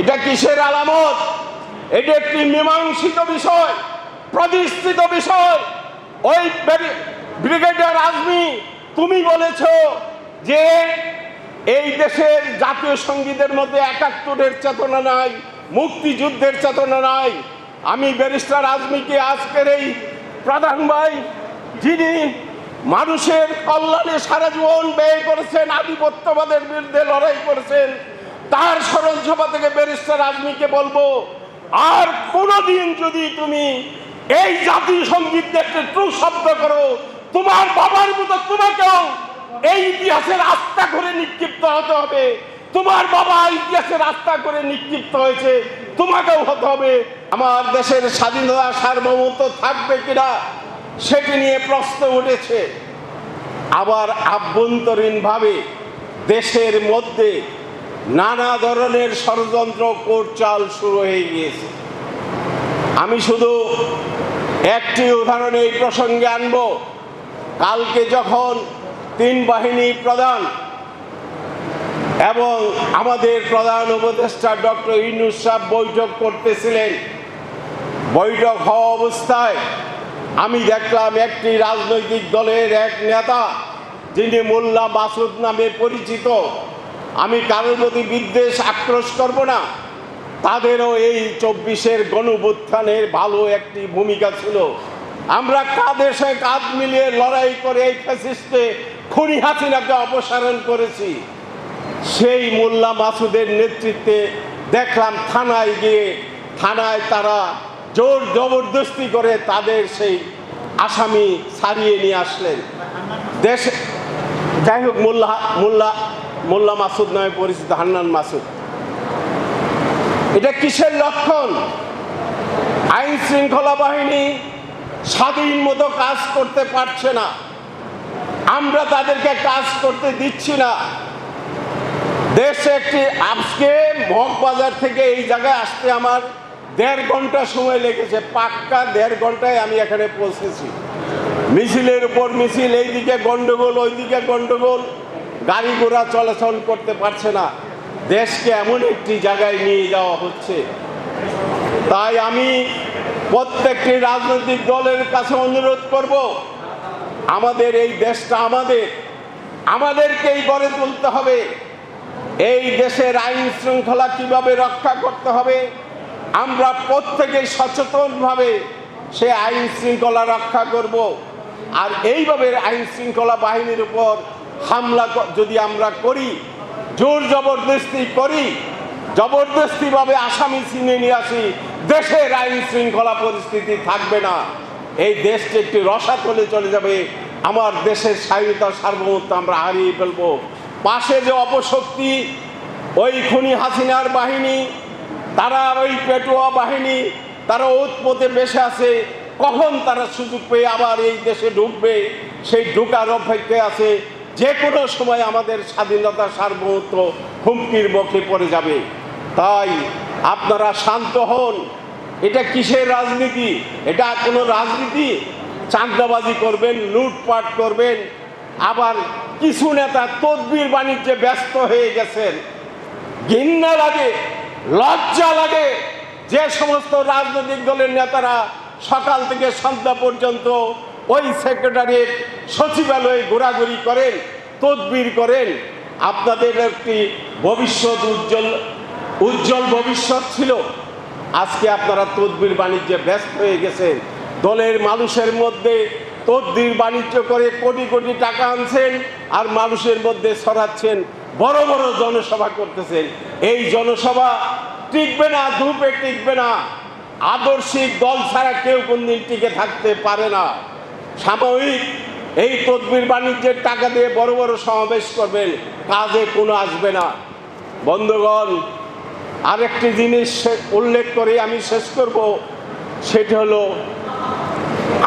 এটা কিসের আলামত? এটা একটি মীমাংসিত বিষয়, প্রতিষ্ঠিত বিষয়। ওই ব্রিগেডিয়ার আজমি, তুমি বলেছ যে এই দেশের জাতীয় সঙ্গীতের মধ্যে একাত্তরের চেতনা নাই, মুক্তিযুদ্ধের চেতনা নাই। আমি ব্যারিস্টার আজমিকে আজকের এই প্রধান ভাই, যিনি মানুষের কল্যাণে সারা জীবন ব্যয় করেছেন, আধিপত্যবাদের বিরুদ্ধে লড়াই করেছেন তার স্মরণ সভা থেকে ব্যারিস্টার আজমিকে বলব, আর কোনোদিন যদি তুমি এই জাতীয় সংগীত একটি ট্রু শব্দ করো, তোমার বাবার মতো তোমাকেও এই ইতিহাসের আস্থা করে নিক্ষিপ্ত হতে হবে। তোমার বাবা ইতিহাসের আস্থা করে নিক্ষিপ্ত হয়েছে, তোমাকেও হতে হবে। আমার দেশের স্বাধীনতা সার্বভৌমত্ব থাকবে কিনা, সেটি নিয়ে প্রশ্ন উঠেছে। আবার আভ্যন্তরীণভাবে দেশের মধ্যে নানা ধরনের ষড়যন্ত্র, কোরচাল শুরু হয়ে গিয়েছে। আমি শুধু একটি উদাহরণ এই প্রসঙ্গে আনব। কালকে যখন তিন বাহিনী প্রধান এবং আমাদের প্রধান উপদেষ্টা ডক্টর ইনুস সাহেব বৈঠক করতেছিলেন, বৈঠক হওয়া অবস্থায় আমি দেখলাম একটি রাজনৈতিক দলের এক নেতা, যিনি মোল্লা মাসুদ নামে পরিচিত। আমি কারোর প্রতি বিদ্বেষ আক্রোশ করব না। তাদেরও এই চব্বিশের গণবুত্থানের ভালো একটি ভূমিকা ছিল। আমরা কাঁধে সে কাঁধ মিলিয়ে লড়াই করে এই ফ্যাসিস্টে খুনি হাসিনাকে অপসারণ করেছি। সেই মোল্লা মাসুদের নেতৃত্বে দেখলাম থানায় গিয়ে, থানায় তারা জোর জবরদস্তি করে তাদের সেই আসামি ছাড়িয়ে নিয়ে আসলেন। দেশে যাই হোক, মোল্লা মোল্লা মোল্লা মাসুদ নামে পরিচিত হান্নান মাসুদ। এটা কিসের লক্ষণ? আইন শৃঙ্খলা বাহিনী স্বাধীন মতো কাজ করতে পারছে না। আমরা তাদেরকে কাজ করতে দিচ্ছি না। দেশে একটি আজকে মগবাজার থেকে এই জায়গায় আসতে আমার দেড় ঘণ্টা সময় লেগেছে। পাক্কা দেড় ঘন্টায় আমি এখানে পৌঁছেছি। মিছিলের উপর মিছিল, এইদিকে গন্ডগোল, ওইদিকে গন্ডগোল। গাড়ি ঘোড়া চলাচল করতে পারছে না। দেশকে এমন একটি জায়গায় নিয়ে যাওয়া হচ্ছে। তাই আমি প্রত্যেকটি রাজনৈতিক দলের কাছে অনুরোধ করব, আমাদের এই দেশটা আমাদের, আমাদেরকেই গড়ে তুলতে হবে। এই দেশের আইন শৃঙ্খলা কীভাবে রক্ষা করতে হবে, আমরা প্রত্যেকে সচেতনভাবে সে আইন শৃঙ্খলা রক্ষা করব। আর এইভাবে আইন শৃঙ্খলা বাহিনীর উপর হামলা যদি আমরা করি, জোর জবরদস্তি করি, জবরদস্তিভাবে আসামি চিনে নিয়ে আসি, দেশের আইন শৃঙ্খলা পরিস্থিতি থাকবে না। এই দেশটি একটি রসাতলে চলে যাবে। আমার দেশের স্বাধীনতা, সার্বভৌমত্ব আমরা হারিয়ে ফেলব। পাশে যে অপশক্তি, ওই খুনি হাসিনার বাহিনী, তারা ওই পেটোয়া বাহিনী, তারা উৎপথে বেসে আছে। কখন তারা সুযোগ পেয়ে আবার এই দেশে ঢুকবে, সেই ঢুকার অপেক্ষায় আছে। যে কোনো সময় আমাদের স্বাধীনতা সার্বভৌমত্ব হুমকির মুখে পড়ে যাবে। তাই আপনারা শান্ত হন। এটা কিসের রাজনীতি? এটা কোনো রাজনীতি? চাঁদাবাজি করবেন, লুটপাট করবেন। আবার কিছু নেতা তদবির বাণিজ্যে ব্যস্ত হয়ে গেছেন। ঘৃণা লাগে, লজ্জা লাগে। যে সমস্ত রাজনৈতিক দলের নেতারা সকাল থেকে সন্ধ্যা পর্যন্ত ওই সেক্রেটারিয়েট সচিবালয়ে ঘোরাঘুরি করেন, তদবির করেন। আপনাদের একটি ভবিষ্যৎ উজ্জ্বল উজ্জ্বল ভবিষ্যৎ ছিল। আজকে আপনারা তদবির বাণিজ্যে ব্যস্ত হয়ে গেছেন। দলের মানুষের মধ্যে তদবির বাণিজ্য করে কোটি কোটি টাকা আনছেন আর মানুষের মধ্যে ছড়াচ্ছেন, বড় বড় জনসভা করতেছেন। এই জনসভা টিকবে না, ধূপে টিকবে না। আদর্শিক দল ছাড়া কেউ কোনদিন টিকে থাকতে পারে না। সাময়িক এই তদবির বাণিজ্যের টাকা দিয়ে বড় বড় সমাবেশ করবেন, কাজে কোনো আসবে না। বন্ধুগণ, আরেকটি জিনিস উল্লেখ করে আমি শেষ করব, সেটি হলো,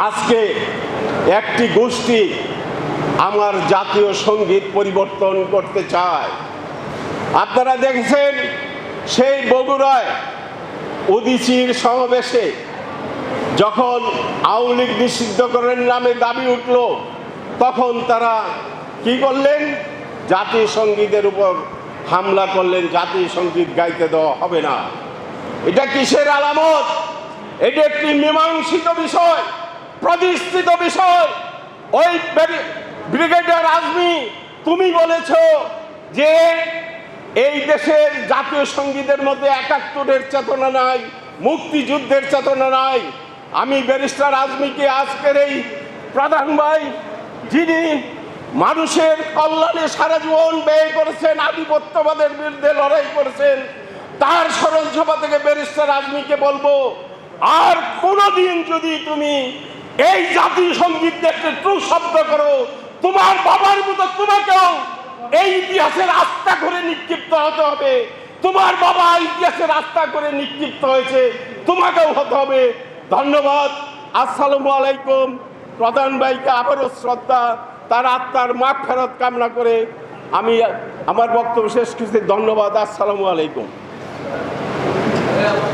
আজকে একটি গোষ্ঠী আমার জাতীয় সংগীত পরিবর্তন করতে চায়। আপনারা দেখেছেন সেই বগুড়ায় উদিচির সমাবেশে যখন আওয়ামী লীগ নিষিদ্ধ করার নামে দাবি উঠল, তখন তারা কি করলেন? জাতীয় সঙ্গীতের উপর হামলা করলেন জাতীয় সংগীত গাইতে দেওয়া হবে না। এটা কিসের আলামত? এটা একটি মীমাংসিত বিষয়, প্রতিষ্ঠিত বিষয়। ওই ব্রিগেডিয়ার আজমি তুমি বলেছ যে এই দেশের জাতীয় সঙ্গীতের মধ্যে একাত্তরের চেতনা নাই, মুক্তিযুদ্ধের চেতনা নাই আমি ব্যারিস্টার আজমিকে আজকের এই প্রধান ভাই, যিনি মানুষের কল্যাণে সারা জীবন ব্যয় করেছেন, আধিপত্যবাদের বিরুদ্ধে লড়াই করেছেন, তার স্মরণ সভা থেকে ব্যারিস্টার আজমিকে বলব, আর কোনোদিন যদি তুমি এই জাতীয় সংগীত একটু ট্রু শব্দ করো, তোমার বাবার মতো তোমাকেও এই ইতিহাসের আস্থা করে নিক্ষিপ্ত হতে হবে। তোমার বাবা ইতিহাসের আস্থা করে নিক্ষিপ্ত হয়েছে, তোমাকেও হতে হবে। ধন্যবাদ। আসসালামু আলাইকুম। প্রধান ভাইকে আবারও শ্রদ্ধা। তার আত্মার মাঠ ফেরত কামনা করে আমি আমার বক্তব্য শেষ কিছু ধন্যবাদ। আসসালামু আলাইকুম।